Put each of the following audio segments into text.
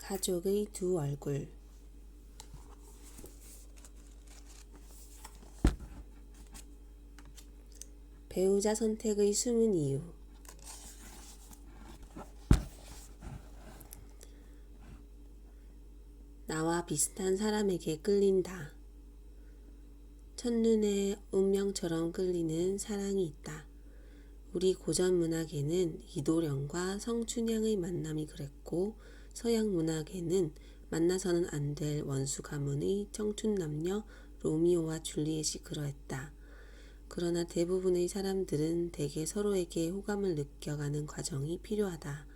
가족의 두 얼굴 배우자 선택의 숨은 이유 나와 비슷한 사람에게 끌린다. 첫눈에 운명처럼 끌리는 사랑이 있다. 우리 고전 문학에는 이도령과 성춘향의 만남이 그랬고 서양 문학에는 만나서는 안 될 원수 가문의 청춘 남녀 로미오와 줄리엣이 그러했다. 그러나 대부분의 사람들은 대개 서로에게 호감을 느껴가는 과정이 필요하다.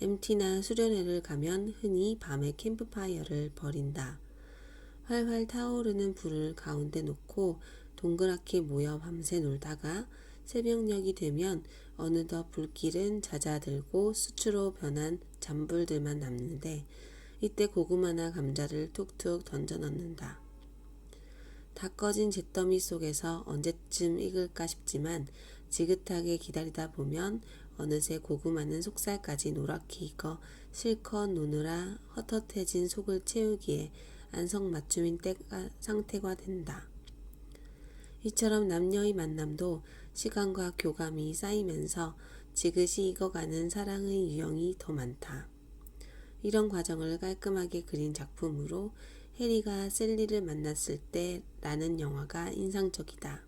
MT나 수련회를 가면 흔히 밤에 캠프파이어를 벌인다. 활활 타오르는 불을 가운데 놓고 동그랗게 모여 밤새 놀다가 새벽녘이 되면 어느덧 불길은 잦아들고 수추로 변한 잔불들만 남는데 이때 고구마나 감자를 툭툭 던져 넣는다. 다 꺼진 잿더미 속에서 언제쯤 익을까 싶지만 지긋하게 기다리다 보면 어느새 고구마는 속살까지 노랗게 익어 실컷 노느라 헛헛해진 속을 채우기에 안성맞춤인 때가 상태가 된다. 이처럼 남녀의 만남도 시간과 교감이 쌓이면서 지그시 익어가는 사랑의 유형이 더 많다. 이런 과정을 깔끔하게 그린 작품으로 해리가 셀리를 만났을 때라는 영화가 인상적이다.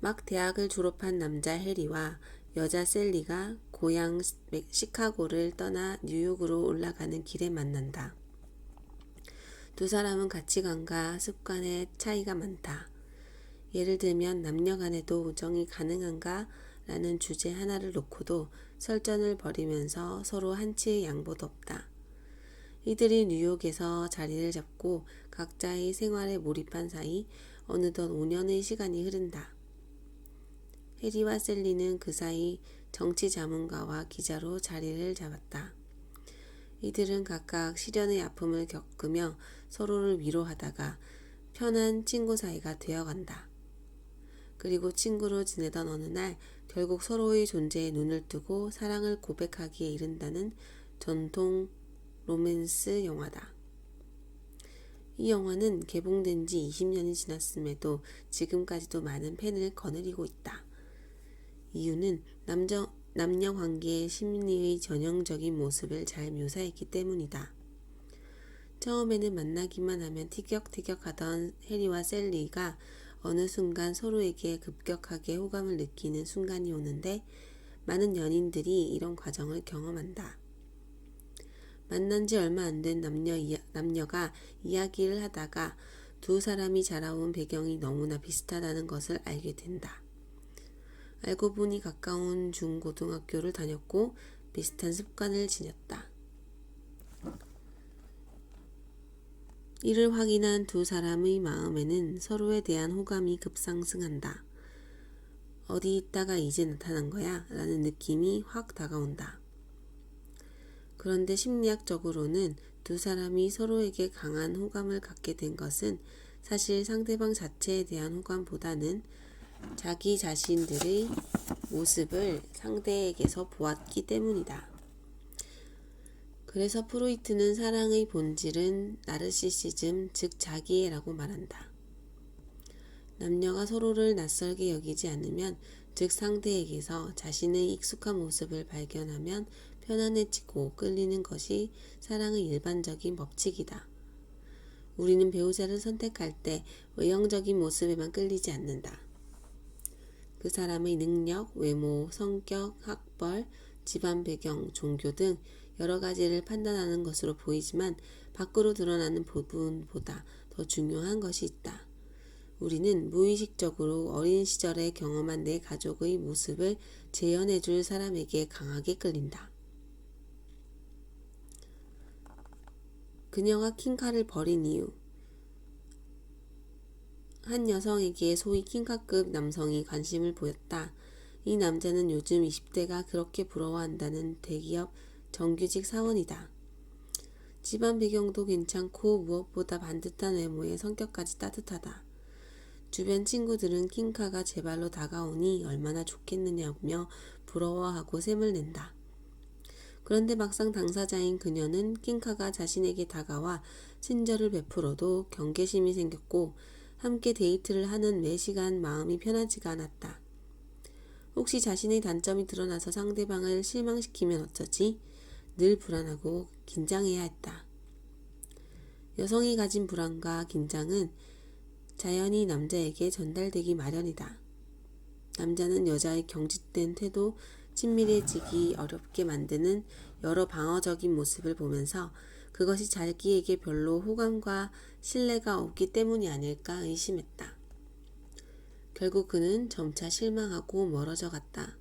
막 대학을 졸업한 남자 해리와 여자 셀리가 고향 시카고를 떠나 뉴욕으로 올라가는 길에 만난다. 두 사람은 가치관과 습관의 차이가 많다. 예를 들면 남녀 간에도 우정이 가능한가? 라는 주제 하나를 놓고도 설전을 벌이면서 서로 한치의 양보도 없다. 이들이 뉴욕에서 자리를 잡고 각자의 생활에 몰입한 사이 어느덧 5년의 시간이 흐른다. 해리와 셀리는 그 사이 정치 자문가와 기자로 자리를 잡았다. 이들은 각각 시련의 아픔을 겪으며 서로를 위로하다가 편한 친구 사이가 되어간다. 그리고 친구로 지내던 어느 날 결국 서로의 존재에 눈을 뜨고 사랑을 고백하기에 이른다는 전통 로맨스 영화다. 이 영화는 개봉된 지 20년이 지났음에도 지금까지도 많은 팬을 거느리고 있다. 이유는 남녀, 남녀 관계의 심리의 전형적인 모습을 잘 묘사했기 때문이다. 처음에는 만나기만 하면 티격태격하던 해리와 셀리가 어느 순간 서로에게 급격하게 호감을 느끼는 순간이 오는데 많은 연인들이 이런 과정을 경험한다. 만난 지 얼마 안 된 남녀, 남녀가 이야기를 하다가 두 사람이 자라온 배경이 너무나 비슷하다는 것을 알게 된다. 알고 보니 가까운 중고등학교를 다녔고 비슷한 습관을 지녔다. 이를 확인한 두 사람의 마음에는 서로에 대한 호감이 급상승한다. 어디 있다가 이제 나타난 거야? 라는 느낌이 확 다가온다. 그런데 심리학적으로는 두 사람이 서로에게 강한 호감을 갖게 된 것은 사실 상대방 자체에 대한 호감보다는 자기 자신들의 모습을 상대에게서 보았기 때문이다. 그래서 프로이트는 사랑의 본질은 나르시시즘, 즉 자기애라고 말한다. 남녀가 서로를 낯설게 여기지 않으면, 즉 상대에게서 자신의 익숙한 모습을 발견하면 편안해지고 끌리는 것이 사랑의 일반적인 법칙이다. 우리는 배우자를 선택할 때 외형적인 모습에만 끌리지 않는다. 그 사람의 능력, 외모, 성격, 학벌, 집안 배경, 종교 등 여러 가지를 판단하는 것으로 보이지만 밖으로 드러나는 부분보다 더 중요한 것이 있다. 우리는 무의식적으로 어린 시절에 경험한 내 가족의 모습을 재현해 줄 사람에게 강하게 끌린다. 그녀가 킹카를 버린 이유. 한 여성에게 소위 킹카급 남성이 관심을 보였다. 이 남자는 요즘 20대가 그렇게 부러워한다는 대기업 정규직 사원이다. 집안 배경도 괜찮고 무엇보다 반듯한 외모에 성격까지 따뜻하다. 주변 친구들은 킹카가 제 발로 다가오니 얼마나 좋겠느냐며 부러워하고 샘을 낸다. 그런데 막상 당사자인 그녀는 킹카가 자신에게 다가와 친절을 베풀어도 경계심이 생겼고 함께 데이트를 하는 매 시간 마음이 편하지가 않았다. 혹시 자신의 단점이 드러나서 상대방을 실망시키면 어쩌지? 늘 불안하고 긴장해야 했다. 여성이 가진 불안과 긴장은 자연히 남자에게 전달되기 마련이다. 남자는 여자의 경직된 태도, 친밀해지기 어렵게 만드는 여러 방어적인 모습을 보면서 그것이 자기에게 별로 호감과 신뢰가 없기 때문이 아닐까 의심했다. 결국 그는 점차 실망하고 멀어져 갔다.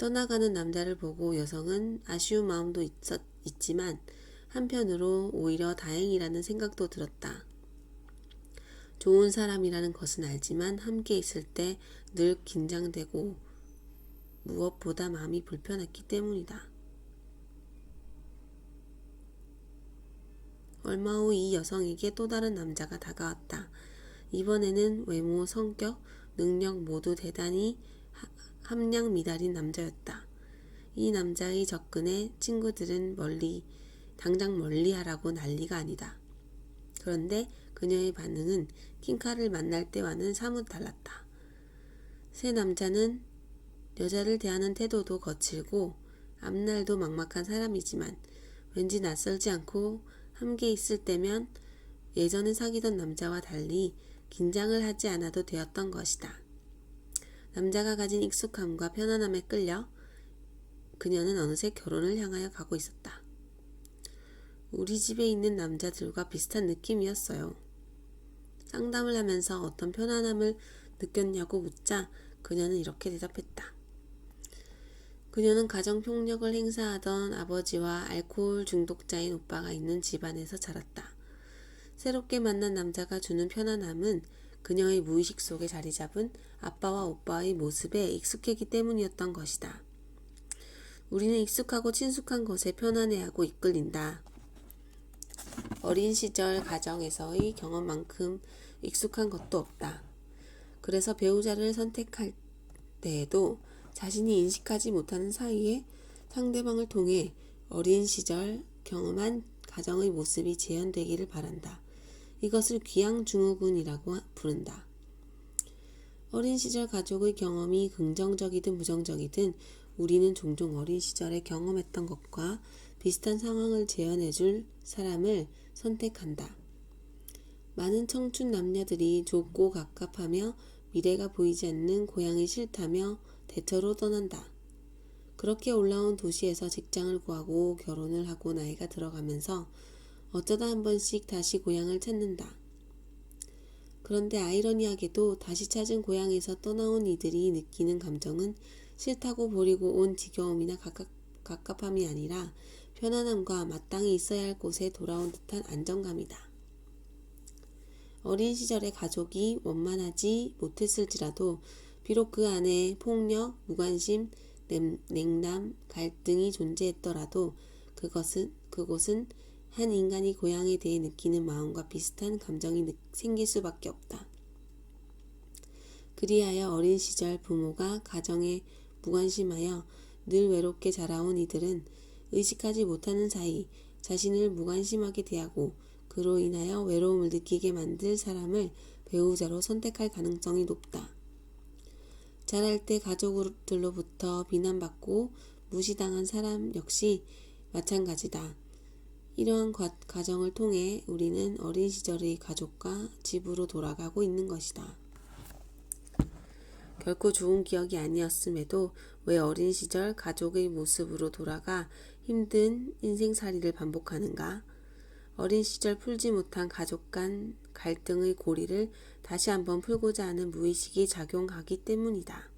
떠나가는 남자를 보고 여성은 아쉬운 마음도 있었, 있지만 한편으로 오히려 다행이라는 생각도 들었다. 좋은 사람이라는 것은 알지만 함께 있을 때 늘 긴장되고 무엇보다 마음이 불편했기 때문이다. 얼마 후 이 여성에게 또 다른 남자가 다가왔다. 이번에는 외모, 성격, 능력 모두 대단히 하- 함량 미달인 남자였다. 이 남자의 접근에 친구들은 멀리, 당장 멀리 하라고 난리가 아니다. 그런데 그녀의 반응은 킹카를 만날 때와는 사뭇 달랐다. 새 남자는 여자를 대하는 태도도 거칠고 앞날도 막막한 사람이지만 왠지 낯설지 않고 함께 있을 때면 예전에 사귀던 남자와 달리 긴장을 하지 않아도 되었던 것이다. 남자가 가진 익숙함과 편안함에 끌려 그녀는 어느새 결혼을 향하여 가고 있었다. 우리 집에 있는 남자들과 비슷한 느낌이었어요. 상담을 하면서 어떤 편안함을 느꼈냐고 묻자 그녀는 이렇게 대답했다. 그녀는 가정폭력을 행사하던 아버지와 알코올 중독자인 오빠가 있는 집안에서 자랐다. 새롭게 만난 남자가 주는 편안함은 그녀의 무의식 속에 자리 잡은 아빠와 오빠의 모습에 익숙했기 때문이었던 것이다. 우리는 익숙하고 친숙한 것에 편안해하고 이끌린다. 어린 시절 가정에서의 경험만큼 익숙한 것도 없다. 그래서 배우자를 선택할 때에도 자신이 인식하지 못하는 사이에 상대방을 통해 어린 시절 경험한 가정의 모습이 재현되기를 바란다. 이것을 귀양증후군이라고 부른다. 어린 시절 가족의 경험이 긍정적이든 부정적이든 우리는 종종 어린 시절에 경험했던 것과 비슷한 상황을 재현해줄 사람을 선택한다. 많은 청춘 남녀들이 좁고 갑갑하며 미래가 보이지 않는 고향이 싫다며 대처로 떠난다. 그렇게 올라온 도시에서 직장을 구하고 결혼을 하고 나이가 들어가면서 어쩌다 한 번씩 다시 고향을 찾는다. 그런데 아이러니하게도 다시 찾은 고향에서 떠나온 이들이 느끼는 감정은 싫다고 버리고 온 지겨움이나 갑갑, 갑갑함이 아니라 편안함과 마땅히 있어야 할 곳에 돌아온 듯한 안정감이다. 어린 시절의 가족이 원만하지 못했을지라도 비록 그 안에 폭력, 무관심, 냉- 냉담, 갈등이 존재했더라도 그것은 그곳은 한 인간이 고향에 대해 느끼는 마음과 비슷한 감정이 느- 생길 수밖에 없다. 그리하여 어린 시절 부모가 가정에 무관심하여 늘 외롭게 자라온 이들은 의식하지 못하는 사이 자신을 무관심하게 대하고 그로 인하여 외로움을 느끼게 만들 사람을 배우자로 선택할 가능성이 높다. 자랄 때 가족들로부터 비난받고 무시당한 사람 역시 마찬가지다. 이러한 과, 과정을 통해 우리는 어린 시절의 가족과 집으로 돌아가고 있는 것이다. 결코 좋은 기억이 아니었음에도 왜 어린 시절 가족의 모습으로 돌아가 힘든 인생살이를 반복하는가? 어린 시절 풀지 못한 가족 간 갈등의 고리를 다시 한번 풀고자 하는 무의식이 작용하기 때문이다.